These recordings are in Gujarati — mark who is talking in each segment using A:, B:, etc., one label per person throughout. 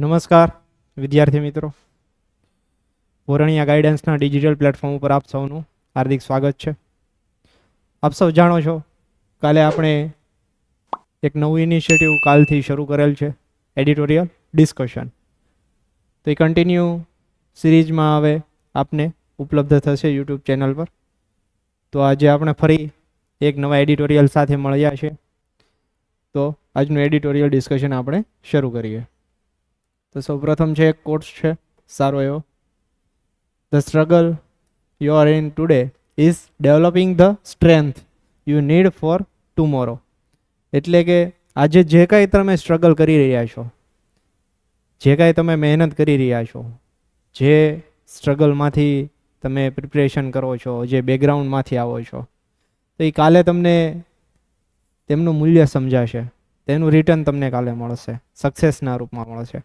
A: નમસ્કાર, વિદ્યાર્થી મિત્રો. પોરણિયા ગાઈડન્સના ડિજિટલ પ્લેટફોર્મ ઉપર આપ સૌનું હાર્દિક સ્વાગત છે. આપ સૌ જાણો છો, કાલે આપણે એક નવું ઇનિશિયેટિવ કાલથી શરૂ કરેલ છે એડિટોરિયલ ડિસ્કશન તો એ કન્ટિન્યુ સિરીઝમાં હવે આપને ઉપલબ્ધ થશે યુટ્યુબ ચેનલ પર. તો આજે આપણે ફરી એક નવા એડિટોરિયલ સાથે મળ્યા છે. તો આજનું એડિટોરિયલ ડિસ્કશન આપણે શરૂ કરીએ. તો સૌપ્રથમ છે એક કોર્સ છે, સારો એવો. The struggle you are in today is developing the strength you need for tomorrow એટલે કે આજે જે કાંઈ તમે સ્ટ્રગલ કરી રહ્યા છો, જે કાંઈ તમે મહેનત કરી રહ્યા છો, જે સ્ટ્રગલમાંથી તમે પ્રિપરેશન કરો છો, જે બેકગ્રાઉન્ડમાંથી આવો છો, તો એ કાલે તમને તેમનું મૂલ્ય સમજાશે. તેનું રિટર્ન તમને કાલે મળશે. સક્સેસના રૂપમાં મળશે.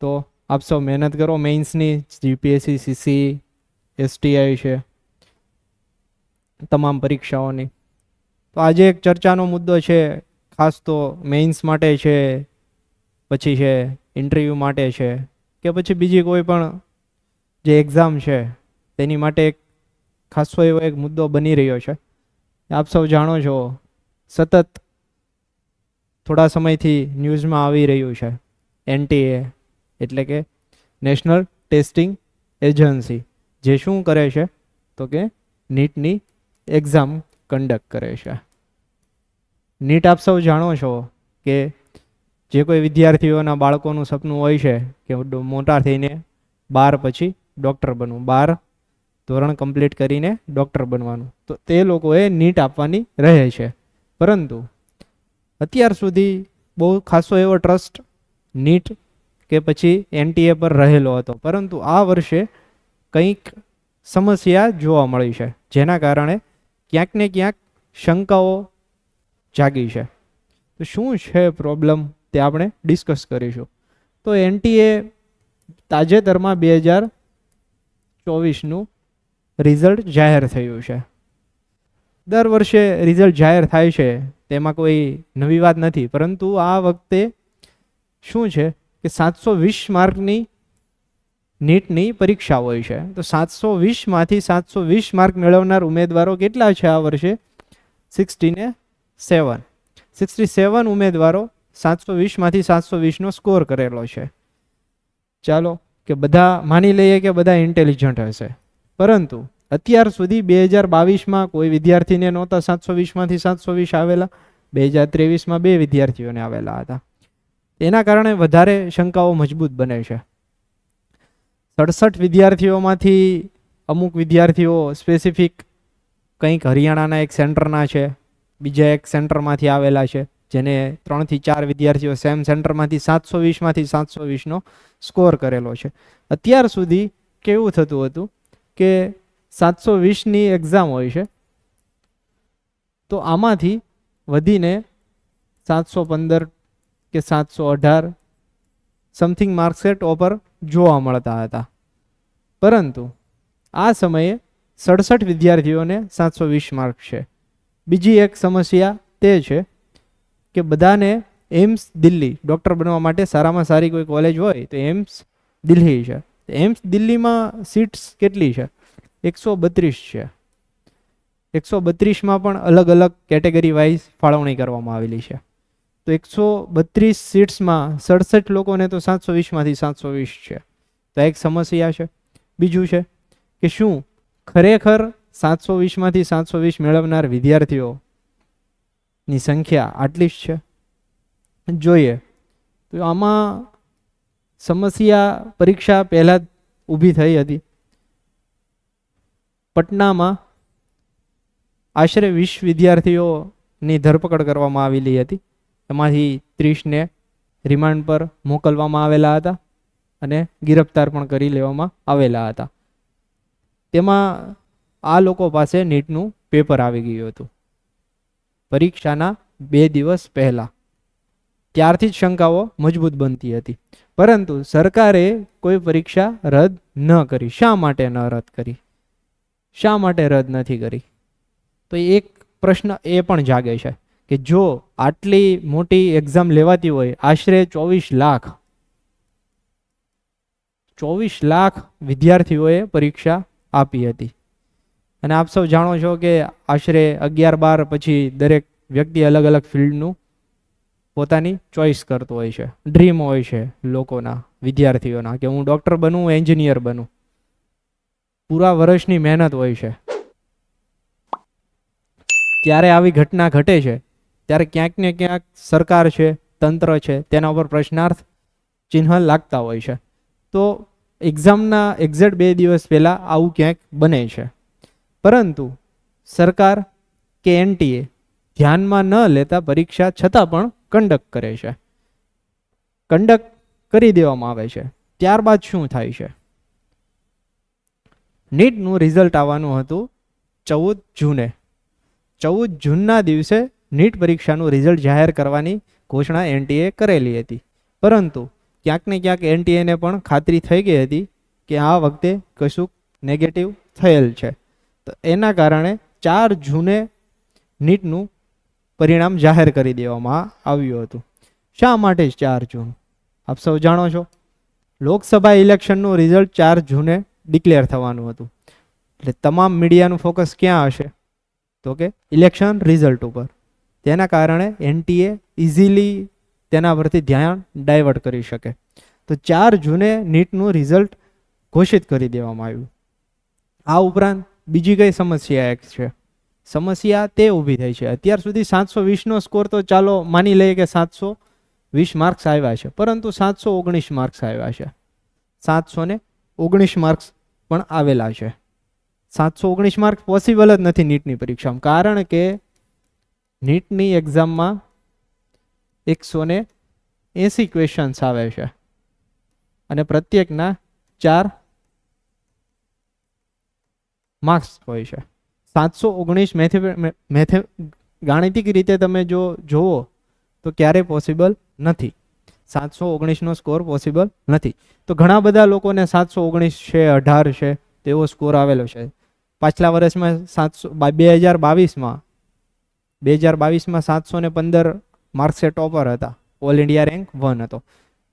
A: તો આપ સૌ મહેનત કરો. મેઇન્સની, જીપીએસસી, સીસી, એસટીઆઈ છે. તમામ પરીક્ષાઓની. તો આજે એક ચર્ચાનો મુદ્દો છે, ખાસ તો મેઇન્સ માટે છે, પછી છે, ઇન્ટરવ્યૂ માટે છે, કે પછી બીજી કોઈ પણ જે એક્ઝામ છે, તેની માટે એક ખાસો એવો એક મુદ્દો બની રહ્યો છે. આપ સૌ જાણો છો, સતત થોડા સમયથી ન્યૂઝમાં આવી રહ્યું છે, એનટીએ એટલે કે નેશનલ ટેસ્ટિંગ એજન્સી જે શું કરે છે? તો કે નીટની એક્ઝામ કન્ડક્ટ કરે છે. નીટ આપ સૌ જાણો છો કે જે કોઈ વિદ્યાર્થીઓના બાળકોનું સપનું હોય છે કે મોટા થઈને બાર પછી ડૉક્ટર બનવું. બાર ધોરણ કમ્પ્લીટ કરીને ડૉક્ટર બનવાનું. તો તે લોકોએ નીટ આપવાની રહે છે. પરંતુ અત્યાર સુધી બહુ ખાસો એવો ટ્રસ્ટ નીટ કે પછી એનટીએ પર રહેલો હતો. પરંતુ આ વર્ષે કંઈક સમસ્યા જોવા મળી છે, જેના કારણે ક્યાંક ને ક્યાંક શંકાઓ જાગી છે. તો શું છે પ્રોબ્લેમ તે આપણે ડિસ્કસ કરીશું. તો એનટીએ તાજેતરમાં બે હજાર ચોવીસનું રિઝલ્ટ જાહેર થયું છે. દર વર્ષે રિઝલ્ટ જાહેર થાય છે, તેમાં કોઈ નવી વાત નથી. પરંતુ આ વખતે શું છે કે સાતસો વીસ માર્કની નીટની પરીક્ષા હોય છે. તો સાતસો વીસમાંથી સાતસો વીસ માર્ક મેળવનાર ઉમેદવારો કેટલા છે આ વર્ષે? સિક્સટી ને સેવન. સિક્સટી સેવન ઉમેદવારો સાતસો વીસમાંથી સાતસો વીસનો સ્કોર કરેલો છે. ચાલો કે બધા માની લઈએ કે બધા ઇન્ટેલિજન્ટ હશે. પરંતુ અત્યાર સુધી બે હજાર બાવીસમાં કોઈ વિદ્યાર્થીને નહોતા સાતસો વીસમાંથી સાતસો વીસ આવેલા. બે હજાર ત્રેવીસમાં બે વિદ્યાર્થીઓને આવેલા હતા. તેના કારણે વધારે શંકાઓ મજબૂત બને છે. સડસઠ વિદ્યાર્થીઓમાંથી અમુક વિદ્યાર્થીઓ સ્પેસિફિક કંઈક હરિયાણાના એક સેન્ટરના છે, બીજા એક સેન્ટરમાંથી આવેલા છે, જેને ત્રણથી ચાર વિદ્યાર્થીઓ સેમ સેન્ટરમાંથી સાતસો વીસમાંથી સાતસો વીસનો સ્કોર કરેલો છે. અત્યાર સુધી કેવું થતું હતું કે સાતસો વીસની એક્ઝામ હોય છે, તો આમાંથી વધીને સાતસો પંદર કે સાતસો અઢાર સમથિંગ માર્કસેટ ઓપર જોવા મળતા હતા. પરંતુ આ સમયે સડસઠ વિદ્યાર્થીઓને સાતસો વીસ માર્ક છે. બીજી એક સમસ્યા તે છે કે બધાને એમ્સ દિલ્હી ડૉક્ટર બનવા માટે સારામાં સારી કોઈ કોલેજ હોય તો એમ્સ દિલ્હી છે. એમ્સ દિલ્હીમાં સીટ્સ કેટલી છે? એકસો બત્રીસ છે. એકસો બત્રીસમાં પણ અલગ અલગ કેટેગરી વાઇઝ ફાળવણી કરવામાં આવેલી છે. તો એકસો બત્રીસ સીટ્સમાં સડસઠ લોકોને તો સાતસો વીસમાંથી સાતસો વીસ છે. તો એક સમસ્યા છે. બીજું છે કે શું ખરેખર સાતસો વીસમાંથી સાતસો વીસ મેળવનાર વિદ્યાર્થીઓની સંખ્યા આટલી જ છે? જોઈએ. તો આમાં સમસ્યા પરીક્ષા પહેલાં જ ઊભી થઈ હતી. પટનામાં આશરે વીસ વિદ્યાર્થીઓની ધરપકડ કરવામાં આવેલી હતી. એમાંથી ત્રીસને રિમાન્ડ પર મોકલવામાં આવેલા હતા અને ગિરફ્તાર પણ કરી લેવામાં આવેલા હતા. તેમાં આ લોકો પાસે નીટનું પેપર આવી ગયું હતું. પરીક્ષાના બે દિવસ પહેલાં. ત્યારથી જ શંકાઓ મજબૂત બનતી હતી. પરંતુ સરકારે કોઈ પરીક્ષા રદ ન કરી. શા માટે ન રદ કરી? શા માટે રદ નથી કરી? તો એક પ્રશ્ન એ પણ જાગે છે. કે જો આટલી મોટી એક્ઝામ લેવાતી હોય, આશરે ચોવીસ લાખ. ચોવીસ લાખ વિદ્યાર્થીઓએ પરીક્ષા આપી હતી. અને આપ સૌ જાણો છો કે આશરે અગિયાર બાર પછી દરેક વ્યક્તિ અલગ અલગ ફિલ્ડનું પોતાની ચોઈસ કરતો હોય છે. ડ્રીમ હોય છે લોકોના, વિદ્યાર્થીઓના, કે હું ડૉક્ટર બનું, એન્જિનિયર બનું. પૂરા વર્ષની મહેનત હોય છે. ત્યારે આવી ઘટના ઘટે છે? ત્યારે ક્યાંક ને ક્યાંક સરકાર છે, તંત્ર છે, તેના ઉપર પ્રશ્નાર્થ ચિહ્ન લાગતા હોય છે. તો એક્ઝામના એક્ઝેક્ટ બે દિવસ પહેલાં આવું ક્યાંક બને છે. પરંતુ સરકાર કે એનટીએ ધ્યાનમાં ન લેતા પરીક્ષા છતાં પણ કંડક્ટ કરે છે. કંડક્ટ કરી દેવામાં આવે છે. ત્યારબાદ શું થાય છે? નીટનું રિઝલ્ટ આવવાનું હતું ચૌદ જૂને. ચૌદ જૂનના દિવસે નીટ પરીક્ષાનું રિઝલ્ટ જાહેર કરવાની ઘોષણા એનટીએ કરેલી હતી. પરંતુ ક્યાંક ને ક્યાંક એનટીએને પણ ખાતરી થઈ ગઈ હતી કે આ વખતે કશુંક નેગેટિવ થયેલ છે. તો એના કારણે ચાર જૂને નીટનું પરિણામ જાહેર કરી દેવામાં આવ્યું હતું. શા માટે ચાર જૂન? આપ સૌ જાણો છો. લોકસભા ઇલેક્શનનું રિઝલ્ટ ચાર જૂને ડિક્લેર થવાનું હતું. એટલે તમામ મીડિયાનું ફોકસ ક્યાં હશે? તો કે ઇલેક્શન રિઝલ્ટ ઉપર. તેના કારણે એનટીએ ઇઝીલી તેના પરથી ધ્યાન ડાયવર્ટ કરી શકે. તો ચાર જૂને નીટનું રિઝલ્ટ ઘોષિત કરી દેવામાં આવ્યું. આ ઉપરાંત બીજી કઈ સમસ્યા એક છે? સમસ્યા તે ઊભી થઈ છે. અત્યાર સુધી સાતસો વીસનો સ્કોર તો ચાલો માની લઈએ કે સાતસો વીસ માર્ક્સ આવ્યા છે. પરંતુ સાતસો ઓગણીસ માર્ક્સ આવ્યા છે. સાતસો ને ઓગણીસ માર્ક્સ પણ આવેલા છે. સાતસો ઓગણીસ માર્ક્સ પોસિબલ જ નથી નીટની પરીક્ષામાં. કારણ કે નીટની એક્ઝામમાં એકસો ને એંસી ક્વેશ્ચન્સ આવે છે. અને પ્રત્યેકના ચાર માર્ક્સ હોય છે. સાતસો ઓગણીસ મેથે મેથે, ગાણિતિક રીતે તમે જો જુઓ, તો ક્યારેય પોસિબલ નથી. સાતસો ઓગણીસનો સ્કોર પોસિબલ નથી. તો ઘણા બધા લોકોને સાતસો ઓગણીસ છે, અઢાર છે, તેવો સ્કોર આવેલો છે. પાછલા વર્ષમાં સાતસો, બે હજાર બાવીસમાં બે હજાર બાવીસમાં સાતસો ને પંદર માર્ક્સે ટોપર હતા. ઓલ ઇન્ડિયા રેન્ક વન હતો.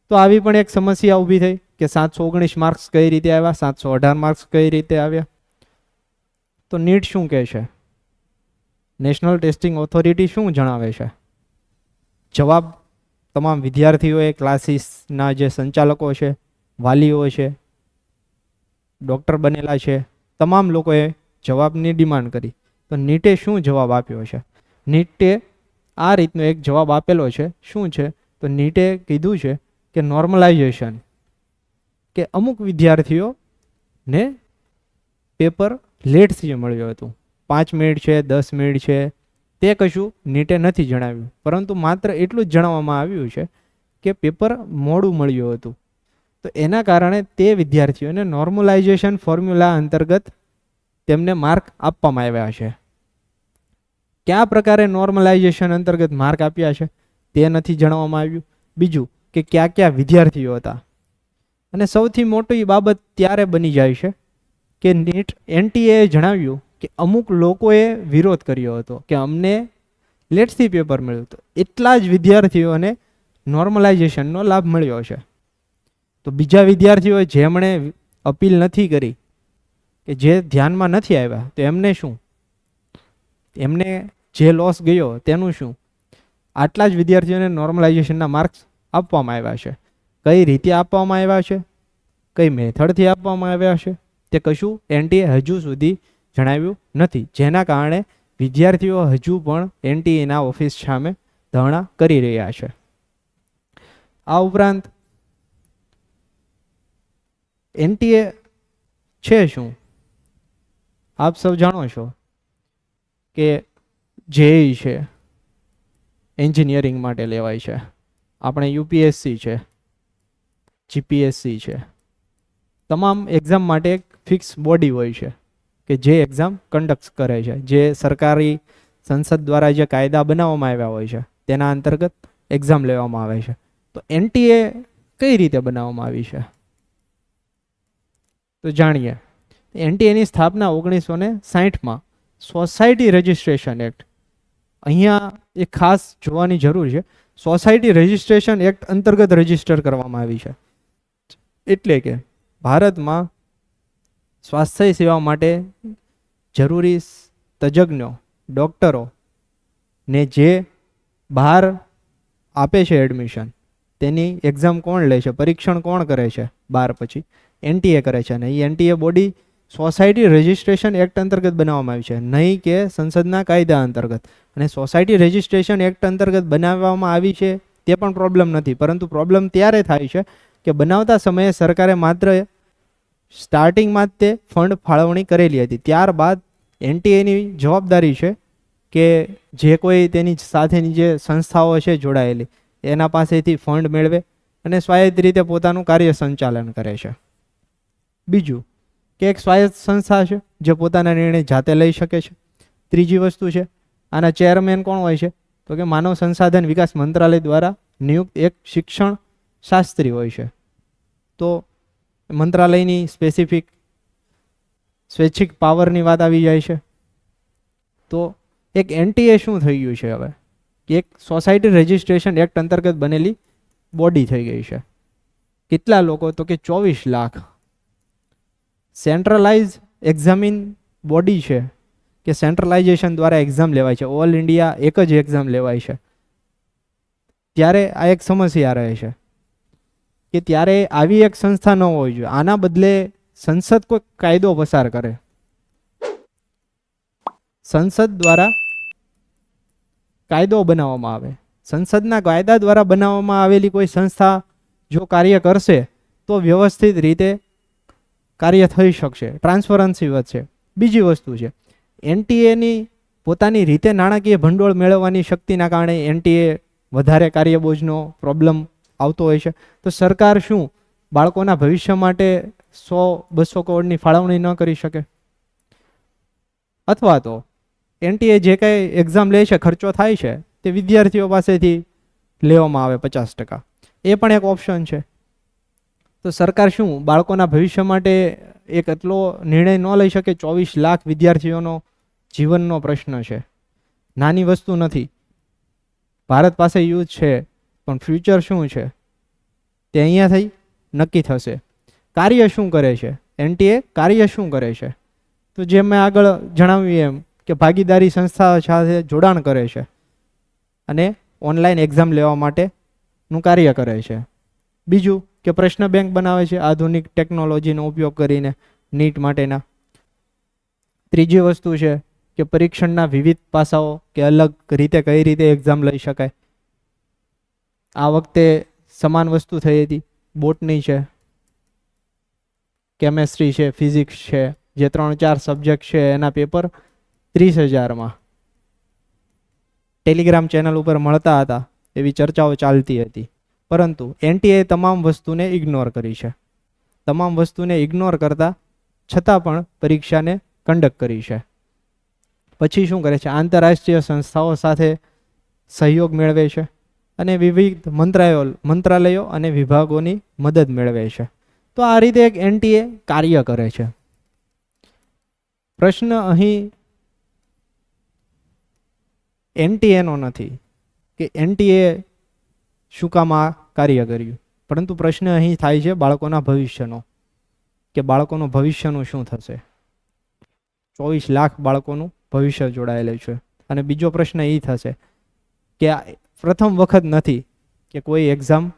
A: તો આવી પણ એક સમસ્યા ઊભી થઈ કે સાતસો ઓગણીસ માર્ક્સ કઈ રીતે આવ્યા, સાતસો અઢાર માર્ક્સ કઈ રીતે આવ્યા? તો નીટ શું કહે છે? નેશનલ ટેસ્ટિંગ ઓથોરિટી શું જણાવે છે? જવાબ, તમામ વિદ્યાર્થીઓએ ક્લાસીસના જે સંચાલકો છે, વાલીઓ છે, ડૉક્ટર બનેલા છે, તમામ લોકોએ જવાબની ડિમાન્ડ કરી. તો નીટે શું જવાબ આપ્યો છે? નીટે આ રીતનો એક જવાબ આપેલો છે. શું છે? તો નીટે કીધું છે કે નોર્મલાઇઝેશન કે અમુક વિદ્યાર્થીઓને પેપર લેટથી મળ્યું હતું. પાંચ મિનિટ છે, દસ મિનિટ છે, તે કશું નીટે નથી જણાવ્યું. પરંતુ માત્ર એટલું જ જણાવવામાં આવ્યું છે કે પેપર મોડું મળ્યું હતું. તો એના કારણે તે વિદ્યાર્થીઓને નોર્મલાઇઝેશન ફોર્મ્યુલા અંતર્ગત તેમને માર્ક આપવામાં આવ્યા છે. કયા પ્રકારે નોર્મલાઇઝેશન અંતર્ગત માર્ક આપ્યા છે તે નથી જણાવવામાં આવ્યું. બીજું કે કયા કયા વિદ્યાર્થીઓ હતા. અને સૌથી મોટી બાબત ત્યારે બની જાય છે કે નીટ એનટીએ જણાવ્યું કે અમુક લોકોએ વિરોધ કર્યો હતો કે અમને લેટથી પેપર મળ્યું હતું. એટલા જ વિદ્યાર્થીઓને નોર્મલાઇઝેશનનો લાભ મળ્યો છે. તો બીજા વિદ્યાર્થીઓએ જેમણે અપીલ નથી કરી કે જે ધ્યાનમાં નથી આવ્યા તો એમને શું? એમને જે લોસ ગયો તેનું શું? આટલા જ વિદ્યાર્થીઓને નોર્મલાઇઝેશનના માર્ક્સ આપવામાં આવ્યા છે. કઈ રીતે આપવામાં આવ્યા છે? કઈ મેથડથી આપવામાં આવ્યા છે? તે કશું એનટીએ હજુ સુધી જણાવ્યું નથી. જેના કારણે વિદ્યાર્થીઓ હજુ પણ એનટીએના ઓફિસ સામે ધરણા કરી રહ્યા છે. આ ઉપરાંત એનટીએ છે શું? આપ સૌ જાણો છો કે જેઈ છે. એન્જિનિયરિંગ માટે લેવાય છે. આપણે યુપીએસસી છે. જીપીએસસી છે. તમામ એક્ઝામ માટે એક ફિક્સ બોડી હોય છે કે જે એક્ઝામ કન્ડક્ટ કરે છે. જે સરકારી સંસદ દ્વારા જે કાયદા બનાવવામાં આવ્યા હોય છે, તેના અંતર્ગત એક્ઝામ લેવામાં આવે છે. તો એનટીએ કઈ રીતે બનાવવામાં આવી છે? તો જાણીએ. એનટીએની સ્થાપના ઓગણીસો ને સાહીઠમાં સોસાયટી રજિસ્ટ્રેશન એક્ટ અહીંયા એ ખાસ જોવાની જરૂર છે. સોસાયટી રજિસ્ટ્રેશન એક્ટ અંતર્ગત રજિસ્ટર કરવામાં આવી છે. એટલે કે ભારતમાં સ્વાસ્થ્ય સેવા માટે જરૂરી તજજ્ઞો, ડૉક્ટરો ને જે બહાર આપે છે એડમિશન તેની એક્ઝામ કોણ લે છે? પરીક્ષણ કોણ કરે છે? બાર પછી. એનટીએ કરે છે અને એ NTA body society registration act અંતર્ગત બનાવવામાં આવી છે. નહીં કે સંસદના કાયદા અંતર્ગત. અને સોસાયટી રજિસ્ટ્રેશન એક્ટ અંતર્ગત બનાવવામાં આવી છે તે પણ પ્રોબ્લેમ નથી. પરંતુ પ્રોબ્લેમ ત્યારે થાય છે કે બનાવતા સમયે સરકારે માત્ર સ્ટાર્ટિંગમાં તે ફંડ ફાળવણી કરેલી હતી. ત્યારબાદ એનટીએની જવાબદારી છે કે જે કોઈ તેની સાથેની જે સંસ્થાઓ છે જોડાયેલી, એના પાસેથી ફંડ મેળવે અને સ્વાયત્ત રીતે પોતાનું કાર્ય સંચાલન કરે છે. બીજું કે એક સ્વાયત્ત સંસ્થા છે જે પોતાના નિર્ણય જાતે લઈ શકે છે. ત્રીજી વસ્તુ છે, આના ચેરમેન કોણ હોય છે? તો કે માનવ સંસાધન વિકાસ મંત્રાલય દ્વારા નિયુક્ત એક શિક્ષણ શાસ્ત્રી હોય છે. તો મંત્રાલયની સ્પેસિફિક સ્વૈચ્છિક પાવરની વાત આવી જાય છે. તો એક એનટીએ શું થઈ ગયું છે હવે? કે એક સોસાયટી રજિસ્ટ્રેશન એક્ટ અંતર્ગત બનેલી બોડી થઈ ગઈ છે. કેટલા લોકો? તો કે ચોવીસ લાખ. સેન્ટ્રલાઇઝ એક્ઝામિન બોડી છે કે સેન્ટ્રલાઇઝેશન દ્વારા એક્ઝામ લેવાય છે. ઓલ ઇન્ડિયા એક જ એક્ઝામ લેવાય છે. ત્યારે આ એક સમસ્યા રહે છે કે ત્યારે આવી એક સંસ્થા ન હોવી જોઈએ. આના બદલે સંસદ કોઈ કાયદો પસાર કરે. સંસદ દ્વારા કાયદો બનાવવામાં આવે. સંસદના કાયદા દ્વારા બનાવવામાં આવેલી કોઈ સંસ્થા જો કાર્ય કરશે, તો વ્યવસ્થિત રીતે કાર્ય થઈ શકશે ટ્રાન્સપરન્સી વધશે. બીજી વસ્તુ છે એનટીએની પોતાની રીતે નાણાકીય ભંડોળ મેળવવાની શક્તિના કારણે એનટીએ વધારે કાર્યબોજનો પ્રોબ્લેમ આવતો હોય છે. તો સરકાર શું, બાળકોના ભવિષ્ય માટે સો બસો કરોડની ફાળવણી ન કરી શકે? અથવા તો એનટીએ જે કંઈ એક્ઝામ લે છે, ખર્ચો થાય છે, તે વિદ્યાર્થીઓ પાસેથી લેવામાં આવે પચાસ ટકા. એ પણ એક ઓપ્શન છે. તો સરકાર શું, બાળકોના ભવિષ્ય માટે એક એટલો નિર્ણય ન લઈ શકે? ચોવીસ લાખ વિદ્યાર્થીઓનો જીવનનો પ્રશ્ન છે. નાની વસ્તુ નથી. ભારત પાસે યુથ છે, પણ ફ્યુચર શું છે? તે અહીંયા થઈ નક્કી થશે. કાર્ય શું કરે છે? એનટીએ કાર્ય શું કરે છે? તો જેમ મેં આગળ જણાવ્યું એમ કે ભાગીદારી સંસ્થા સાથે જોડાણ કરે છે અને ઓનલાઈન એક્ઝામ લેવા માટેનું કાર્ય કરે છે. બીજું કે પ્રશ્ન બેંક બનાવે છે આધુનિક ટેકનોલોજીનો ઉપયોગ કરીને નીટ માટેના. ત્રીજી વસ્તુ છે કે પરીક્ષણના વિવિધ પાસાઓ કે અલગ રીતે કઈ રીતે એક્ઝામ લઈ શકાય. આ વખતે સમાન વસ્તુ થઈ હતી. બોટની છે કેમેસ્ટ્રી છે ફિઝિક્સ છે, જે ત્રણ ચાર સબ્જેક્ટ છે એના પેપર ત્રીસ હજારમાં. ટેલિગ્રામ ચેનલ ઉપર મળતા હતા એવી ચર્ચાઓ ચાલતી હતી. પરંતુ એનટીએ તમામ વસ્તુને ઇગ્નોર કરી છે. તમામ વસ્તુને ઇગ્નોર કરતા છતાં પણ પરીક્ષાને કંડક્ટ કરી છે. પછી શું કરે છે? આંતરરાષ્ટ્રીય સંસ્થાઓ સાથે સહયોગ મેળવે છે અને વિવિધ મંત્રાલયો મંત્રાલયો અને વિભાગોની મદદ મેળવે છે. તો આ રીતે એક એનટીએ કાર્ય કરે છે. પ્રશ્ન અહીં એનટીએનો નથી કે એનટીએ શું કામ આ કાર્ય કર્યું? પરંતુ પ્રશ્ન અહીં થાય છે બાળકોના ભવિષ્યનો, કે બાળકોનું ભવિષ્યનું શું થશે? ચોવીસ લાખ બાળકોનું ભવિષ્ય જોડાયેલું છે. અને બીજો પ્રશ્ન એ થશે કે પ્રથમ વખત નથી કે કોઈ એક્ઝામ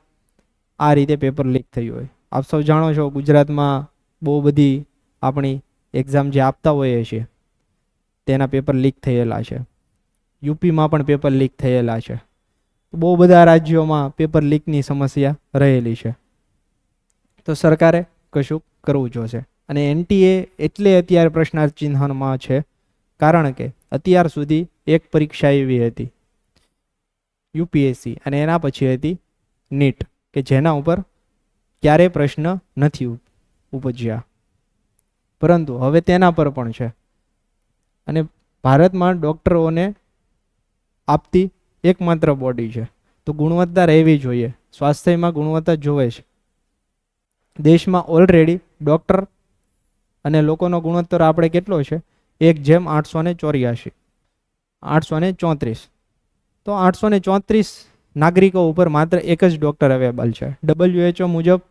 A: આ રીતે પેપર લીક થયું હોય. આપ સૌ જાણો છો ગુજરાતમાં બહુ બધી આપણી એક્ઝામ જે આપતા હોઈએ છીએ, તેના પેપર લીક થયેલા છે. યુપીમાં પણ પેપર લીક થયેલા છે. બહુ બધા રાજ્યોમાં પેપર લીકની સમસ્યા રહેલી છે. તો સરકારે કશું કરવું જોશે. અને એનટીએ એટલે અત્યારે પ્રશ્નાર્થ ચિહ્નમાં છે, કારણ કે અત્યાર સુધી એક પરીક્ષા એવી હતી, યુપીએસસી અને એના પછી હતી નીટ, કે જેના ઉપર ક્યારેય પ્રશ્ન નથી ઉપજ્યા. પરંતુ હવે તેના પર પણ છે. અને ભારતમાં ડૉક્ટરોને આપતી એકમાત્ર બોડી છે. તો ગુણવત્તા રહેવી જોઈએ. સ્વાસ્થ્યમાં ગુણવત્તા જોવે છે. દેશમાં ઓલરેડી ડૉક્ટર અને લોકોનો ગુણોત્તર આપણે કેટલો છે? એક જેમ આઠસો ને ચોર્યાસી. આઠસો ને ચોત્રીસ. તો આઠસો ને ચોત્રીસ નાગરિકો ઉપર માત્ર એક જ ડૉક્ટર અવેલેબલ છે. ડબલ્યુએચઓ મુજબ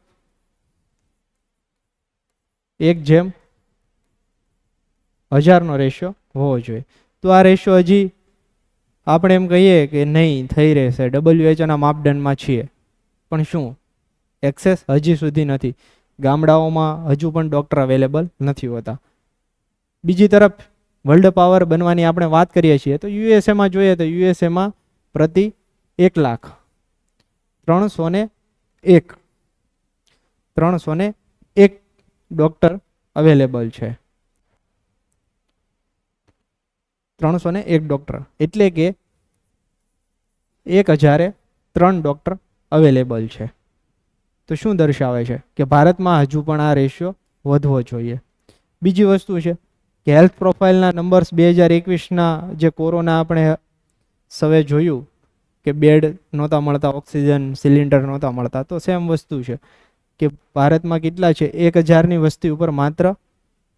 A: એક જેમ હજારનો રેશિયો હોવો જોઈએ. તો આ રેશિયો હજી આપણે એમ કહીએ કે નહીં, થઈ રહેશે. ડબલ્યુએચઓના માપદંડમાં છીએ. પણ શું? એક્સેસ હજી સુધી નથી. ગામડાઓમાં હજુ પણ ડૉક્ટર અવેલેબલ નથી હોતા. બીજી તરફ વર્લ્ડ પાવર બનવાની આપણે વાત કરીએ છીએ, તો યુએસએમાં જોઈએ તો યુએસએમાં પ્રતિ એક લાખ ત્રણસો ને એક. ત્રણસો ને એક ડૉક્ટર અવેલેબલ છે. ત્રણસો ને એક ડૉક્ટર એટલે કે એક હજારે ત્રણ ડૉક્ટર અવેલેબલ છે. તો શું દર્શાવે છે? કે ભારતમાં હજુ પણ આ રેશિયો વધવો જોઈએ. બીજી વસ્તુ છે કે હેલ્થ પ્રોફાઇલના નંબર્સ બે હજાર એકવીસના જે કોરોના આપણે સવે જોયું કે બેડ નહોતા મળતા ઓક્સિજન સિલિન્ડર નહોતા મળતા, તો સેમ વસ્તુ છે કે ભારતમાં કેટલા છે? એક હજારની વસ્તી ઉપર માત્ર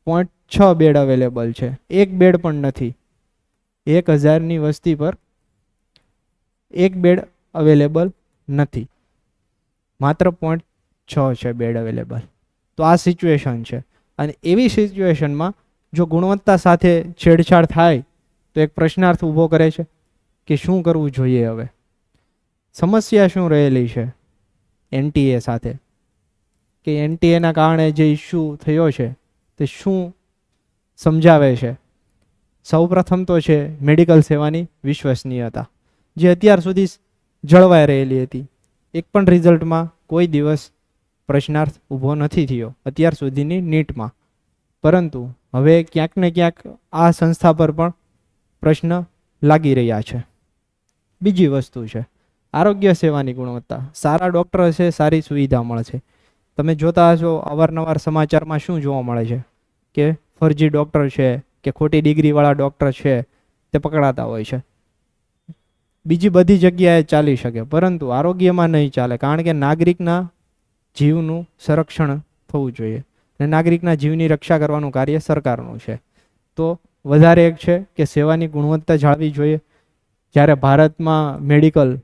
A: પોઈન્ટ છ બેડ અવેલેબલ છે. એક બેડ પણ નથી. એક હજારની વસ્તી પર એક બેડ અવેલેબલ નથી. માત્ર પોઈન્ટ છ છે બેડ અવેલેબલ તો આ સિચ્યુએશન છે. અને એવી સિચ્યુએશનમાં જો ગુણવત્તા સાથે છેડછાડ થાય, તો એક પ્રશ્નાર્થ ઊભો કરે છે કે શું કરવું જોઈએ હવે? સમસ્યા શું રહેલી છે એનટીએ સાથે? કે એનટીએના કારણે જે ઇસ્યુ થયો છે, તે શું સમજાવે છે? સૌપ્રથમ તો છે મેડિકલ સેવાની વિશ્વસનીયતા, જે અત્યાર સુધી જળવાઈ રહેલી હતી. એક પણ રિઝલ્ટમાં કોઈ દિવસ પ્રશ્નાર્થ ઊભો નથી થયો, અત્યાર સુધીની નીટમાં. પરંતુ હવે ક્યાંક ને ક્યાંક આ સંસ્થા પર પણ પ્રશ્ન લાગી રહ્યા છે. બીજી વસ્તુ છે, આરોગ્ય સેવાની ગુણવત્તા. સારા ડૉક્ટર હશે, સારી સુવિધા મળશે. તમે જોતા હશો અવારનવાર સમાચારમાં શું જોવા મળે છે? કે ફરજી ડૉક્ટર છે કે ખોટી ડિગ્રીવાળા ડૉક્ટર છે, તે પકડાતા હોય છે. બીજી બધી જગ્યાએ ચાલી શકે, પરંતુ આરોગ્યમાં નહીં ચાલે, કારણ કે નાગરિકના જીવનું સંરક્ષણ થવું જોઈએ. અને નાગરિકના જીવની રક્ષા કરવાનું કાર્ય સરકારનું છે. તો વધારે એક છે કે સેવાની ગુણવત્તા જાળવી જોઈએ. જ્યારે ભારતમાં મેડિકલ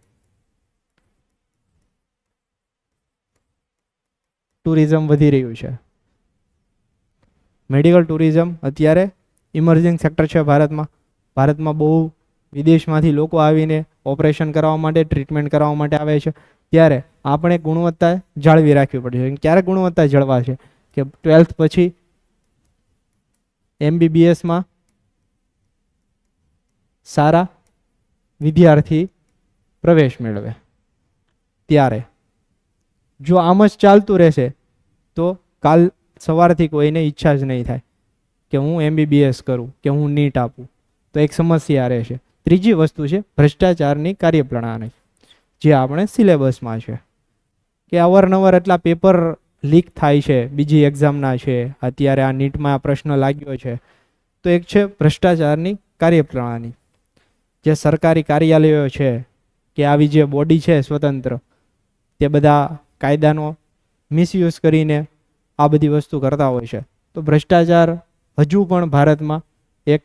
A: ટુરિઝમ વધી રહ્યું છે. મેડિકલ ટુરિઝમ અત્યારે ઇમર્જિંગ સેક્ટર છે ભારતમાં. ભારતમાં બહુ વિદેશમાંથી લોકો આવીને ઓપરેશન કરાવવા માટે ટ્રીટમેન્ટ કરાવવા માટે આવે છે. ત્યારે આપણે ગુણવત્તા જાળવી રાખવી પડશે ક્યારે ગુણવત્તા જળવાશે? કે ટ્વેલ્થ પછી એમબીબીએસમાં સારા વિદ્યાર્થી પ્રવેશ મેળવે. ત્યારે જો આમ જ ચાલતું રહેશે, તો કાલ સવારથી કોઈને ઈચ્છા જ નહીં થાય. કે હું એમબીબીએસ કરું, કે હું નીટ આપું, તો એક સમસ્યા રહેશે. ત્રીજી વસ્તુ છે ભ્રષ્ટાચારની કાર્યપ્રણાલી, જે આપણે સિલેબસમાં છે. કે અવારનવાર એટલા પેપર લીક થાય છે, બીજી એક્ઝામના છે, અત્યારે આ નીટમાં આ પ્રશ્ન લાગ્યો છે, તો એક છે ભ્રષ્ટાચારની કાર્યપ્રણાલી. જે સરકારી કાર્યાલયો છે, કે આવી જે બોડી છે સ્વતંત્ર, તે બધા કાયદાનો મિસયુઝ કરીને આ બધી વસ્તુ કરતા હોય છે. તો ભ્રષ્ટાચાર હજુ પણ ભારતમાં એક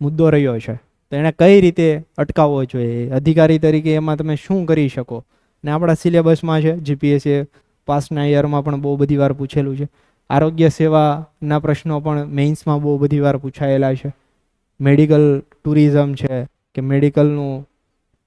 A: મુદ્દો રહ્યો છે. તો એને કઈ રીતે અટકાવવો જોઈએ? અધિકારી તરીકે એમાં તમે શું કરી શકો? ને આપણા સિલેબસમાં છે જીપીએસએ પાસના યરમાં પણ બહુ બધી વાર પૂછેલું છે. આરોગ્ય સેવાના પ્રશ્નો પણ મેઇન્સમાં બહુ બધી વાર પૂછાયેલા છે. મેડિકલ ટુરિઝમ છે કે મેડિકલનું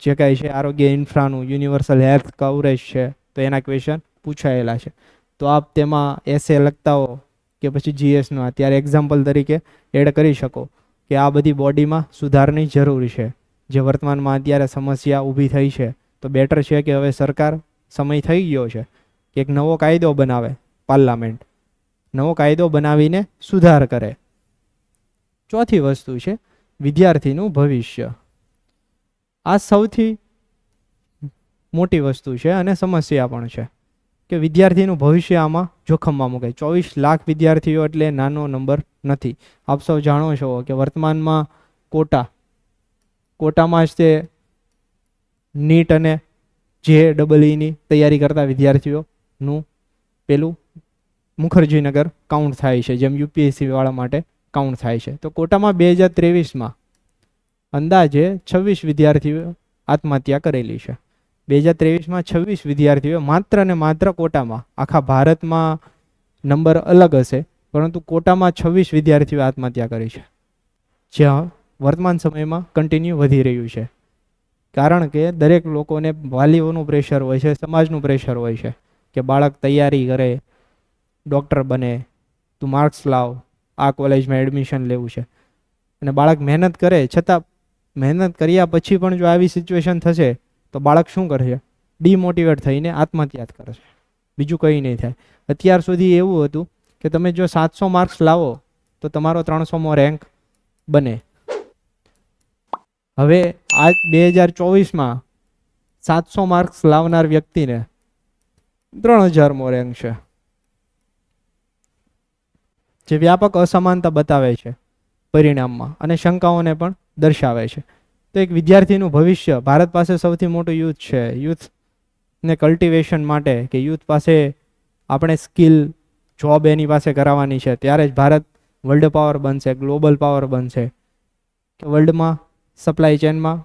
A: જે કાંઈ છે, આરોગ્ય ઇન્ફ્રાનું, યુનિવર્સલ હેલ્થ કવરેજ છે, તો એના ક્વેશ્ચન પૂછાયેલા છે. તો આપ તેમાં એસે લખતા હો. કે પછી જીએસનો અત્યારે એક્ઝામ્પલ તરીકે એડ કરી શકો કે આ બધી બોડીમાં સુધારની જરૂર છે. જે વર્તમાનમાં અત્યારે સમસ્યા ઊભી થઈ છે. તો બેટર છે કે હવે સરકાર સમય થઈ ગયો છે કે એક નવો કાયદો બનાવે પાર્લામેન્ટ નવો કાયદો બનાવીને સુધાર કરે. ચોથી વસ્તુ છે વિદ્યાર્થીનું ભવિષ્ય. આ સૌથી મોટી વસ્તુ છે અને સમસ્યા પણ છે. કે વિદ્યાર્થીનું ભવિષ્ય આમાં જોખમમાં મુકાય. ચોવીસ લાખ વિદ્યાર્થીઓ એટલે નાનો નંબર નથી. આપ સૌ જાણો છો કે વર્તમાનમાં કોટા, કોટામાં જ તે નીટ અને જે ડબલ ઈની તૈયારી કરતા વિદ્યાર્થીઓનું પેલું મુખર્જીનગર કાઉન્ટ થાય છે, જેમ યુપીએસસીવાળા માટે કાઉન્ટ થાય છે. તો કોટામાં બે હજાર ત્રેવીસમાં અંદાજે છવ્વીસ વિદ્યાર્થીઓ આત્મહત્યા કરેલી છે. બે હજાર ત્રેવીસમાં છવ્વીસ વિદ્યાર્થીઓએ માત્ર ને માત્ર કોટામાં, આખા ભારતમાં નંબર અલગ હશે, પરંતુ કોટામાં છવ્વીસ વિદ્યાર્થીઓ આત્મહત્યા કરી છે. જ્યાં વર્તમાન સમયમાં કન્ટિન્યુ વધી રહ્યું છે. કારણ કે દરેક લોકોને વાલીઓનું પ્રેશર હોય છે, સમાજનું પ્રેશર હોય છે, કે બાળક તૈયારી કરે ડૉક્ટર બને, તું માર્ક્સ લાવ, આ કોલેજમાં એડમિશન લેવું છે. અને બાળક મહેનત કરે, છતાં મહેનત કર્યા પછી પણ જો આવી સિચ્યુએશન થશે તો બાળક શું કરશે? ડિમોટિવેટ થઈને આત્મહત્યા કરશે બીજું કંઈ નહીં થાય. અત્યાર સુધી એવું હતું કે તમે જો સાતસો માર્ક્સ લાવો, તો તમારો ત્રણસોમો રેન્ક બને. હવે આ બે હજાર ચોવીસમાં સાતસો માર્ક્સ લાવનાર વ્યક્તિને ત્રણ હજારમો રેન્ક છે. જે વ્યાપક અસમાનતા બતાવે છે પરિણામમાં અને શંકાઓને પણ દર્શાવે છે. તો એક વિદ્યાર્થીનું ભવિષ્ય. ભારત પાસે સૌથી મોટું યુથ છે. યુથને કલ્ટિવેશન માટે કે યુથ પાસે આપણે સ્કિલ જોબ એની પાસે કરાવવાની છે. ત્યારે જ ભારત વર્લ્ડ પાવર બનશે ગ્લોબલ પાવર બનશે. કે વર્લ્ડમાં સપ્લાય ચેનમાં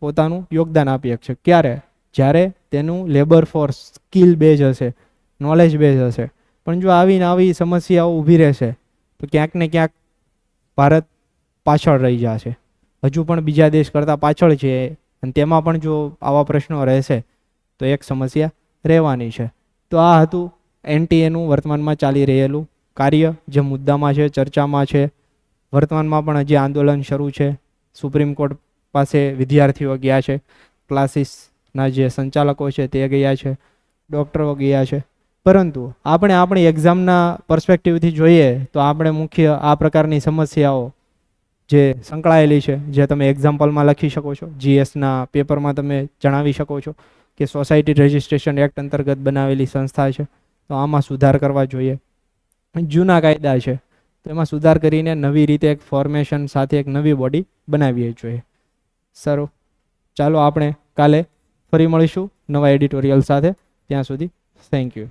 A: પોતાનું યોગદાન આપી શકશે. ક્યારે? જ્યારે તેનું લેબર ફોર્સ સ્કિલ બેઝ હશે નોલેજ બેઝ હશે. પણ જો આવીને આવી સમસ્યાઓ ઊભી રહેશે, તો ક્યાંક ને ક્યાંક ભારત પાછળ રહી જશે. હજુ પણ બીજા દેશ કરતાં પાછળ છે અને તેમાં પણ જો આવા પ્રશ્નો રહેશે, તો એક સમસ્યા રહેવાની છે. તો આ હતું એનટીએનું વર્તમાનમાં ચાલી રહેલું કાર્ય, જે મુદ્દામાં છે, ચર્ચામાં છે. વર્તમાનમાં પણ હજી આંદોલન શરૂ છે. સુપ્રીમ કોર્ટ પાસે વિદ્યાર્થીઓ ગયા છે. ક્લાસીસના જે સંચાલકો છે તે ગયા છે. ડૉક્ટરો ગયા છે. પરંતુ આપણે આપણી એક્ઝામના પર્સપેક્ટિવથી જોઈએ તો આપણે મુખ્ય આ પ્રકારની સમસ્યાઓ જે સંકળાયેલી છે, જે તમે એક્ઝામ્પલમાં લખી શકો છો. જીએસના પેપરમાં તમે જણાવી શકો છો કે સોસાયટી રજિસ્ટ્રેશન એક્ટ અંતર્ગત બનાવેલી સંસ્થા છે. તો આમાં સુધાર કરવા જોઈએ. જૂના કાયદા છે. તો એમાં સુધાર કરીને નવી રીતે એક ફોર્મેશન સાથે એક નવી બોડી બનાવીએ જોઈએ. સારું. ચાલો આપણે કાલે ફરી મળીશું નવા એડિટોરિયલ સાથે. ત્યાં સુધી થેન્ક યુ